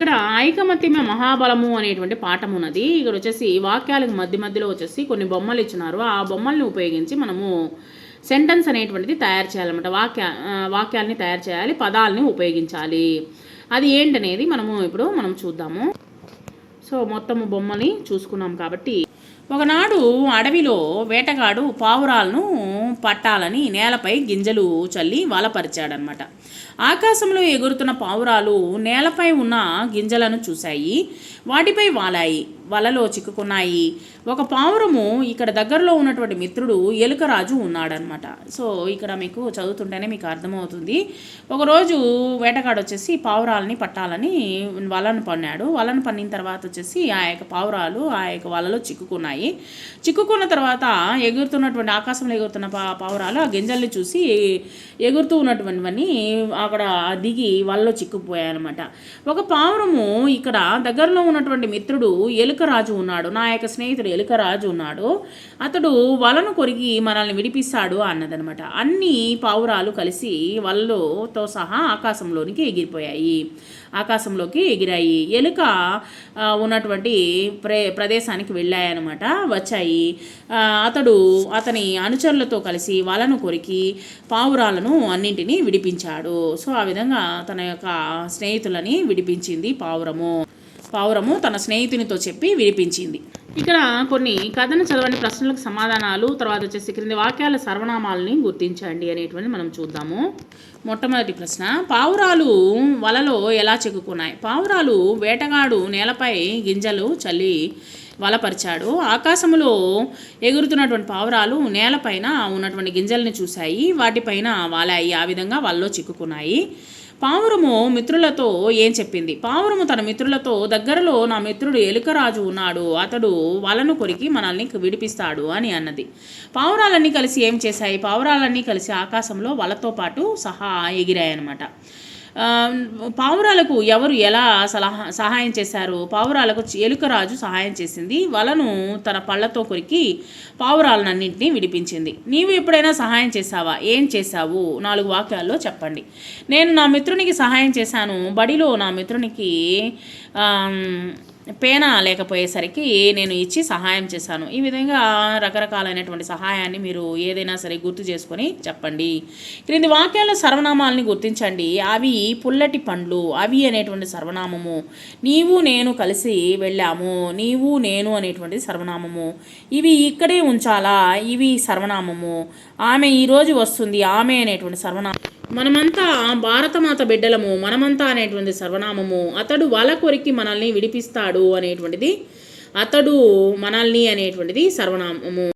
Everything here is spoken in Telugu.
ఇక్కడ ఐకమత్యమే మహాబలము అనేటువంటి పాఠం ఉన్నది. ఇక్కడ వచ్చేసి వాక్యాలకు మధ్య మధ్యలో వచ్చేసి కొన్ని బొమ్మలు ఇచ్చినారు. ఆ బొమ్మల్ని ఉపయోగించి మనము సెంటెన్స్ అనేటువంటిది తయారు చేయాలన్నమాట. వాక్య వాక్యాలని తయారు చేయాలి పదాలని ఉపయోగించాలి. అది ఏంటనేది మనము ఇప్పుడు మనం చూద్దాము. సో మొత్తము బొమ్మని చూసుకున్నాం కాబట్టి ఒకనాడు అడవిలో వేటగాడు పావురాలను పట్టాలని నేలపై గింజలు చల్లి వలపరిచాడనమాట ఆకాశంలో ఎగురుతున్న పావురాలు నేలపై ఉన్న గింజలను చూశాయి వాటిపై వాలాయి. వలలో చిక్కుకున్నాయి. ఒక పావురము ఇక్కడ దగ్గరలో ఉన్నటువంటి మిత్రుడు ఎలుకరాజు ఉన్నాడనమాట సో ఇక్కడ మీకు చదువుతుంటేనే మీకు అర్థమవుతుంది. ఒకరోజు వేటగాడు వచ్చేసి పావురాలని పట్టాలని వలను పన్నాడు. వలను పన్నిన తర్వాత వచ్చేసి ఆ యొక్క పావురాలు ఆ యొక్క వలలో చిక్కుకున్నాయి. చిక్కుకున్న తర్వాత ఎగురుతున్నటువంటి ఆకాశంలో ఎగురుతున్న పా పావురాలు ఆ గింజల్ని చూసి ఎగురుతూ ఉన్నటువంటివన్నీ అక్కడ దిగి వలలో చిక్కుపోయాయన్నమాట ఒక పావురము ఇక్కడ దగ్గరలో ఉన్నటువంటి మిత్రుడు ఎలుక ఎలుకరాజు ఉన్నాడు. నా యొక్క స్నేహితుడు ఎలుకరాజు ఉన్నాడు. అతడు వలను కొరిగి మనల్ని విడిపిస్తాడు అన్నదనమాట. అన్ని పావురాలు కలిసి వలలోతో సహా ఆకాశంలోనికి ఎగిరిపోయాయి. ఆకాశంలోకి ఎగిరాయి. ఎలుక ఉన్నటువంటి ప్రే ప్రదేశానికి వెళ్ళాయన్నమాట. వచ్చాయి. అతడు అతని అనుచరులతో కలిసి వలను కొరికి పావురాలను అన్నింటినీ విడిపించాడు. సో ఆ విధంగా తన యొక్క స్నేహితులని విడిపించింది పావురము. పావురము తన స్నేహితునితో చెప్పి వినిపించింది. ఇక్కడ కొన్ని కథను చదవని ప్రశ్నలకు సమాధానాలు తర్వాత వచ్చేసి క్రింది వాక్యాల సర్వనామాలని గుర్తించండి అనేటువంటి మనం చూద్దాము. మొట్టమొదటి ప్రశ్న పావురాలు వలలో ఎలా చెక్కున్నాయి పావురాలు వేటగాడు నేలపై గింజలు చల్లి వలపరిచాడు. ఆకాశంలో ఎగురుతున్నటువంటి పావురాలు నేలపైన ఉన్నటువంటి గింజల్ని చూశాయి వాటిపైన వాలాయి ఆ విధంగా వాళ్ళలో చిక్కుకున్నాయి. పావురము మిత్రులతో ఏం చెప్పింది? పావురము తన మిత్రులతో దగ్గరలో నా మిత్రుడు ఎలుకరాజు ఉన్నాడు. అతడు వలను కొరికి మనల్ని విడిపిస్తాడు అని అన్నది. పావురాలన్నీ కలిసి ఏం చేశాయి? పావురాలన్నీ కలిసి ఆకాశంలో వలతో పాటు సహా ఎగిరాయన్నమాట. పావురాలకు ఎవరు ఎలా సలహా సహాయం చేశారు? పావురాలకు ఎలుకరాజు సహాయం చేసింది. వలను తన పళ్ళతో కొరికి పావురాలన్నింటినీ విడిపించింది. నీవు ఎప్పుడైనా సహాయం చేశావా? ఏం చేశావు? నాలుగు వాక్యాల్లో చెప్పండి. నేను నా మిత్రునికి సహాయం చేశాను. బడిలో నా మిత్రునికి పేన లేకపోయేసరికి నేను ఇచ్చి సహాయం చేశాను. ఈ విధంగా రకరకాలైనటువంటి సహాయాన్ని మీరు ఏదైనా సరే గుర్తు చేసుకొని చెప్పండి. క్రింది వాక్యాల సర్వనామాలని గుర్తించండి. అవి పుల్లటి పండ్లు. అవి అనేటువంటి సర్వనామము. నీవు నేను కలిసి వెళ్ళాము. నీవు నేను అనేటువంటి సర్వనామము. ఇవి ఇక్కడే ఉంచాలా? ఇవి సర్వనామము. ఆమె ఈరోజు వస్తుంది. ఆమె అనేటువంటి సర్వనామం మనమంతా భారతమాత బిడ్డలము మనమంతా అనేటువంటి సర్వనామము. అతడు వాళ్ళ కొరికి మనల్ని విడిపిస్తాడు అనేటువంటిది అతడు మనల్ని అనేటువంటిది సర్వనామము.